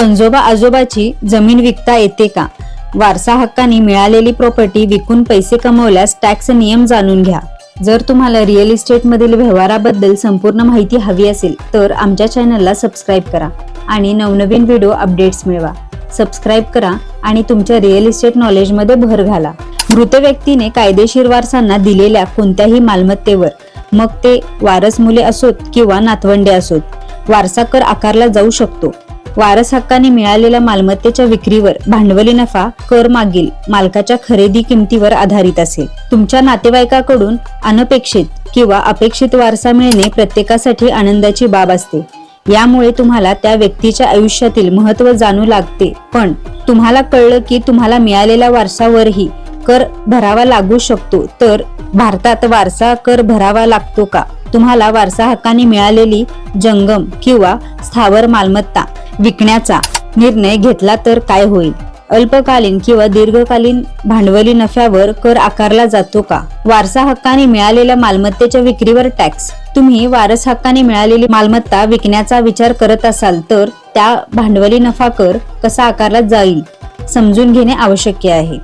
पंजोबा आजोबाची जमीन विकता येते का? वारसा हक्काने मिळालेली प्रॉपर्टी विकून पैसे कमवल्यास टॅक्स नियम जाणून घ्या. जर तुम्हाला रिअल इस्टेटमधील व्यवहाराबद्दल संपूर्ण माहिती हवी असेल तर आमच्या चॅनलला सबस्क्राईब करा आणि नवनवीन व्हिडिओ अपडेट्स मिळवा. सबस्क्राईब करा आणि तुमच्या रिअल इस्टेट नॉलेजमध्ये भर घाला. मृत व्यक्तीने कायदेशीर वारसांना दिलेल्या कोणत्याही मालमत्तेवर मग ते वारस मुले असोत किंवा नातवंडे असोत. वारसा कर आकारला जाऊ शकतो. वारस हक्काने मिळालेल्या मालमत्तेच्या विक्रीवर भांडवली नफा कर मागील मालकाच्या खरेदी किमतीवर आधारित असेल. तुमच्या नातेवाईकाकडून अनपेक्षित किंवा अपेक्षित वारसा मिळणे प्रत्येकासाठी आनंदाची बाब असते. यामुळे तुम्हाला त्या व्यक्तीच्या आयुष्यातील महत्त्व जाणू लागते. पण तुम्हाला कळलं की तुम्हाला मिळालेल्या वारसावरही कर भरावा लागू शकतो. तर भारतात वारसा कर भरावा लागतो का? तुम्हाला वारसा हक्काने मिळालेली जंगम किंवा स्थावर मालमत्ता विकण्याचा निर्णय घेतला तर काय होईल? अल्पकालीन किंवा दीर्घकालीन भांडवली नफ्यावर कर आकारला जातो का? वारसा हक्काने मिळालेल्या मालमत्तेच्या विक्रीवर टॅक्स. तुम्ही वारस हक्काने मिळालेली मालमत्ता विकण्याचा विचार करत असाल तर त्या भांडवली नफा कर कसा आकारला जाईल? समजून घेणे आवश्यक आहे.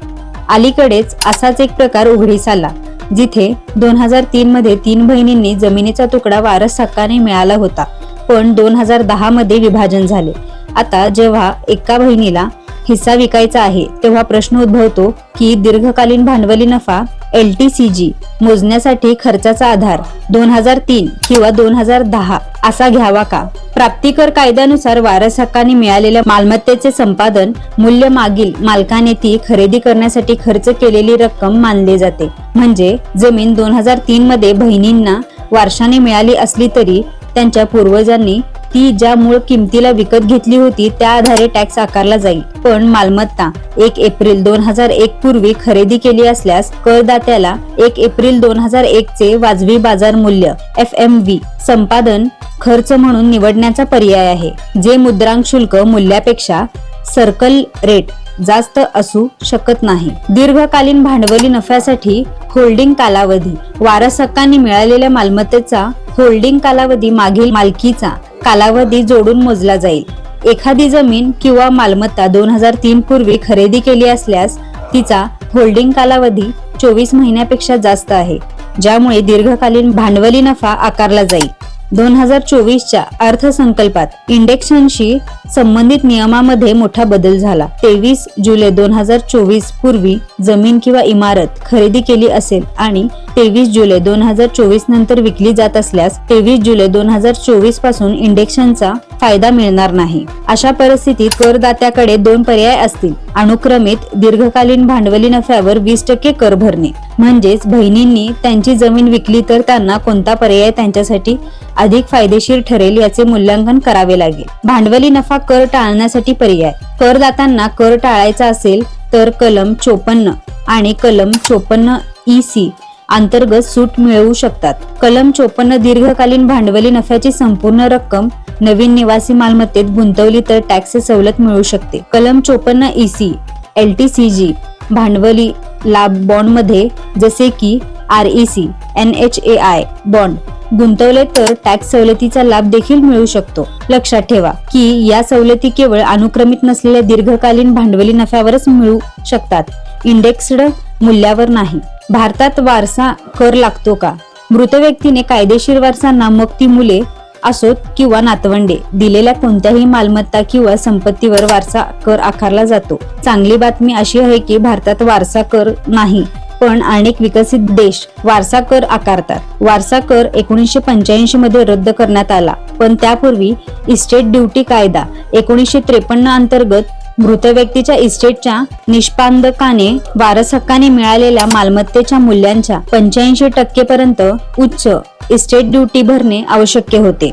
अलीकडेच असाच एक प्रकार उघडीस आला जिथे दोन हजार तीन मध्ये तीन बहिणींनी जमिनीचा तुकडा वारस हक्काने मिळाला होता पण दोन हजार दहा मध्ये विभाजन झाले. आता जेव्हा एका बहिणीला हिस्सा विकायचा आहे तेव्हा प्रश्न उद्भवतो की दीर्घकालीन भांडवली नफा एल टी सी जी मोजण्यासाठी खर्चाचा आधार दोन हजार तीन किंवा दोन हजार दहा असा घ्यावा का? प्राप्तिकर कायद्यानुसार वारस हक्काने मिळालेल्या मालमत्तेचे संपादन मूल्य मागील मालकाने ती खरेदी करण्यासाठी खर्च केलेली रक्कम मानले जाते. म्हणजे जमीन दोन हजार तीन मध्ये बहिणींना वारशाने मिळाली असली तरी त्यांच्या पूर्वजांनी ती ज्या मूळ किमतीला विकत घेतली होती त्या आधारे टॅक्स आकारला जाईल. पण मालमत्ता एक एप्रिल दोन हजार एक पूर्वी खरेदी केली असल्यास करदात्याला एक एप्रिल दोन हजार एक चे वाजवी बाजार मूल्य एफ एम व्ही संपादन खर्च म्हणून निवडण्याचा पर्याय आहे जे मुद्रांक शुल्क मूल्यापेक्षा सर्कल रेट जास्त असू शकत नाही. दीर्घकालीन भांडवली नफ्यासाठी होल्डिंग कालावधी वारस मिळालेल्या मालमत्तेचा होल्डिंग कालावधी मागील मालकीचा कालावधी जोडून मोजला जाईल. एखादी जमीन किंवा मालमत्ता दोन हजार तीन पूर्वी खरेदी केली असल्यास तिचा होल्डिंग कालावधी चोवीस महिन्यापेक्षा जास्त आहे ज्यामुळे दीर्घकालीन भांडवली नफा आकारला जाईल. दोन हजार चोवीसच्या अर्थसंकल्पात इंडेक्शनशी संबंधित नियमामध्ये मोठा बदल झाला. तेवीस जुलै दोन हजार चोवीस पूर्वी जमीन किंवा इमारत खरेदी केली असेल आणि तेवीस जुलै दोन हजार चोवीस नंतर विकली जात असल्यास तेवीस जुलै दोन हजार चोवीसपासून इंडेक्शनचा फायदा मिळणार नाही. अशा परिस्थितीत करदात्याकडे दोन पर्याय असतील. अनुक्रमित दीर्घकालीन भांडवली नफ्यावर वीस टक्के कर भरणे. म्हणजेच बहिणींनी त्यांची जमीन विकली तर त्यांना कोणता पर्याय त्यांच्यासाठी अधिक फायदेशीर ठरेल याचे मूल्यांकन करावे लागेल. भांडवली नफा कर टाळण्यासाठी पर्याय. करदात्यांना कर टाळायचा असेल तर कलम चोपन्न आणि कलम चोपन्न ई सी अंतर्गत सूट मिळवू शकतात. कलम चोपन्न दीर्घकालीन भांडवली नफ्याची संपूर्ण रक्कम नवीन निवासी मालमत्तेत गुंतवली तर टॅक्स सवलत मिळू शकते. कलम चोपन्न E C L T C G भांडवली लाभ बॉन्डमध्ये जसे की R E C N H A I bond गुंतवले तर टॅक्स सवलतीचा लाभ देखील मिळू शकतो. लक्षात ठेवा की या सवलती केवळ अनुक्रमित नसलेल्या दीर्घकालीन भांडवली नफ्यावरच मिळू शकतात. इंडेक्स्ड मूल्यावर नाही. भारतात वारसा कर लागतो का? मृत व्यक्तीने कायदेशीर वारसांना मग ती मुले असोत किंवा नातवंडे दिलेल्या कोणत्याही मालमत्ता किंवा संपत्तीवर वारसा कर आकारला जातो. चांगली बातमी अशी आहे की भारतात वारसा कर नाही पण अनेक विकसित देश वारसा कर आकारतात. वारसा कर एकोणीसशे पंच्याऐंशी मध्ये रद्द करण्यात आला पण त्यापूर्वी इस्टेट ड्युटी कायदा एकोणीसशे त्रेपन्न अंतर्गत मृत व्यक्तीच्या इस्टेटच्या निष्पादकाने वारस हक्काने मिळालेल्या मालमत्तेच्या मूल्यांच्या पंच्याऐंशी टक्के पर्यंत उच्च इस्टेट ड्युटी भरणे आवश्यक होते.